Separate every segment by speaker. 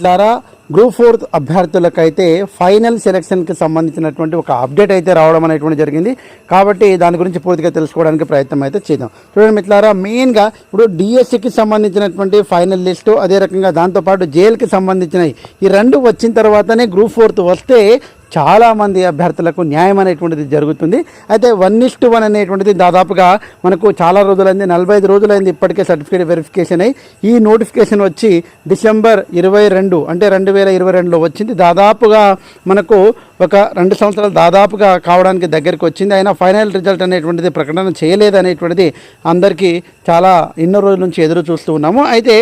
Speaker 1: మిత్రులారా group fourth అభ్యర్థులకైతే final సెలెక్షన్కి సంబంధించినటువంటి ఒక అప్డేట్ అయితే రావడం అనేటువంటి జరిగింది. కాబట్టి దాని గురించి పూర్తిగా తెలుసుకోవడానికి ప్రయత్నం అయితే చేద్దాం. చూడండి మిట్లారా మెయిన్గా ఇప్పుడు డిఎస్సికి సంబంధించినటువంటి ఫైనల్ లిస్టు అదే రకంగా దాంతోపాటు జైలుకి సంబంధించినవి ఈ రెండు వచ్చిన తర్వాతనే గ్రూప్ ఫోర్త్ వస్తే చాలామంది అభ్యర్థులకు న్యాయం అనేటువంటిది జరుగుతుంది. అయితే వన్ ఇస్ట్ వన్ అనేటువంటిది దాదాపుగా మనకు చాలా రోజులైంది నలభై ఐదు రోజులైంది ఇప్పటికే సర్టిఫికేట్ వెరిఫికేషన్ అయ్యి. ఈ నోటిఫికేషన్ వచ్చి డిసెంబర్ ఇరవై రెండు అంటే రెండు వేల ఇరవై రెండులో వచ్చింది. దాదాపుగా మనకు ఒక రెండు సంవత్సరాలు దాదాపుగా కావడానికి దగ్గరికి వచ్చింది. అయినా ఫైనల్ రిజల్ట్ అనేటువంటిది ప్రకటన చేయలేదు అనేటువంటిది అందరికీ చాలా ఎన్నో రోజుల నుంచి ఎదురు చూస్తూ ఉన్నాము. అయితే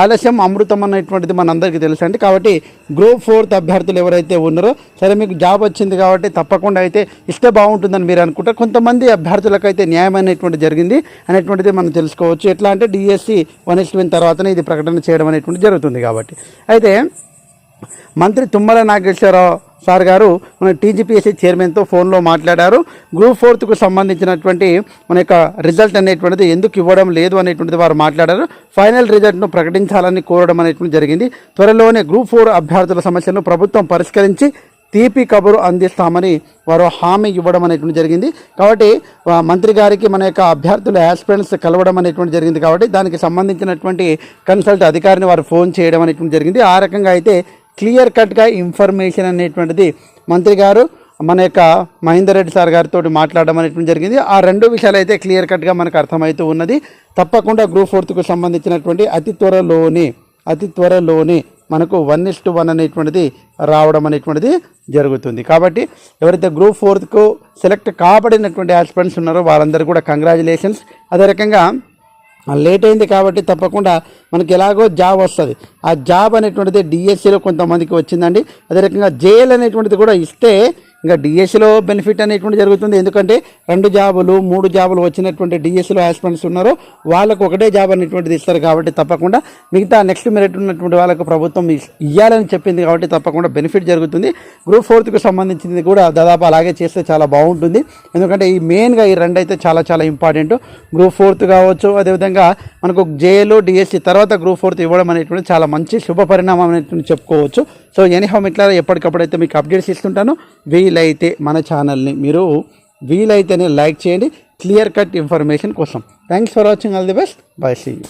Speaker 1: ఆలస్యం అమృతం అనేటువంటిది మనందరికీ తెలుసు అండి. కాబట్టి గ్రూప్ ఫోర్త్ అభ్యర్థులు ఎవరైతే ఉన్నారో సరే మీకు జాబ్ వచ్చింది కాబట్టి తప్పకుండా అయితే ఇస్తే బాగుంటుందని మీరు అనుకుంటారు. కొంతమంది అభ్యర్థులకు అయితే న్యాయం అనేటువంటి జరిగింది అనేటువంటిది మనం తెలుసుకోవచ్చు. ఎట్లా అంటే డిఎస్సి వన్ ఇస్ తర్వాతనే ఇది ప్రకటన చేయడం అనేటువంటి జరుగుతుంది కాబట్టి. అయితే మంత్రి తుమ్మల నాగేశ్వరరావు సార్ గారు మన టీజీపీఎస్సీ చైర్మన్తో ఫోన్లో మాట్లాడారు. గ్రూప్ ఫోర్త్కు సంబంధించినటువంటి మన యొక్క రిజల్ట్ అనేటువంటిది ఎందుకు ఇవ్వడం లేదు అనేటువంటిది వారు మాట్లాడారు. ఫైనల్ రిజల్ట్ను ప్రకటించాలని కోరడం అనేటువంటి జరిగింది. త్వరలోనే గ్రూప్ ఫోర్ అభ్యర్థుల సమస్యలను ప్రభుత్వం పరిష్కరించి తీపి కబురు అందిస్తామని వారు హామీ ఇవ్వడం అనేటువంటి జరిగింది. కాబట్టి మంత్రి గారికి మన యొక్క అభ్యర్థుల యాస్పిరెంట్స్ కలవడం అనేటువంటి జరిగింది కాబట్టి దానికి సంబంధించినటువంటి కన్సల్ట్ అధికారిని వారు ఫోన్ చేయడం అనేటువంటి జరిగింది. ఆ రకంగా అయితే క్లియర్ కట్గా ఇన్ఫర్మేషన్ అనేటువంటిది మంత్రి గారు మన యొక్క మహేందర్ రెడ్డి సార్ గారితో మాట్లాడడం అనేటువంటి జరిగింది. ఆ రెండు విషయాలు అయితే క్లియర్ కట్గా మనకు అర్థమవుతూ ఉన్నది. తప్పకుండా గ్రూప్ ఫోర్త్కు సంబంధించినటువంటి అతి త్వరలోనే అతి త్వరలోనే మనకు వన్ ఇస్ టు వన్ అనేటువంటిది రావడం అనేటువంటిది జరుగుతుంది. కాబట్టి ఎవరైతే గ్రూప్ ఫోర్త్కు సెలెక్ట్ కాబడినటువంటి ఆస్పిరెంట్స్ ఉన్నారో వారందరూ కూడా కంగ్రాచులేషన్స్. అదే రకంగా లేట్ అయింది కాబట్టి తప్పకుండా మనకి ఎలాగో జాబ్ వస్తుంది. ఆ జాబ్ అనేటువంటిది డిఎస్సిలో కొంతమందికి వచ్చిందండి. అదే రకంగా జేఎల్ అనేటువంటిది కూడా ఇస్తే ఇంకా డిఎస్సిలో బెనిఫిట్ అనేటువంటి జరుగుతుంది. ఎందుకంటే రెండు జాబులు మూడు జాబులు వచ్చినటువంటి డిఎస్సిలో ఆస్పిరెంట్స్ ఉన్నారో. వాళ్ళకు ఒకటే జాబ్ అనేటువంటిది ఇస్తారు కాబట్టి తప్పకుండా మిగతా నెక్స్ట్ మెరిట్ ఉన్నటువంటి వాళ్ళకు ప్రభుత్వం ఇవ్వాలని చెప్పింది కాబట్టి తప్పకుండా బెనిఫిట్ జరుగుతుంది. గ్రూప్ ఫోర్త్కు సంబంధించింది కూడా దాదాపు అలాగే చేస్తే చాలా బాగుంటుంది. ఎందుకంటే ఈ మెయిన్గా ఈ రెండు అయితే చాలా చాలా ఇంపార్టెంట్ గ్రూప్ ఫోర్త్ కావచ్చు అదేవిధంగా మనకు జేఏలు డిఎస్సి తర్వాత గ్రూప్ ఫోర్త్ ఇవ్వడం అనేటువంటి చాలా మంచి శుభ పరిణామం అనేటువంటి చెప్పుకోవచ్చు. సో ఎనీహౌ ఇట్లా ఎప్పటికప్పుడు అయితే మీకు అప్డేట్స్ ఇస్తుంటాను. వీలైతే మన ఛానల్ని మీరు వీలైతేనే లైక్ చేయండి. క్లియర్ కట్ ఇన్ఫర్మేషన్ కోసం. Thanks for watching all the best bye see you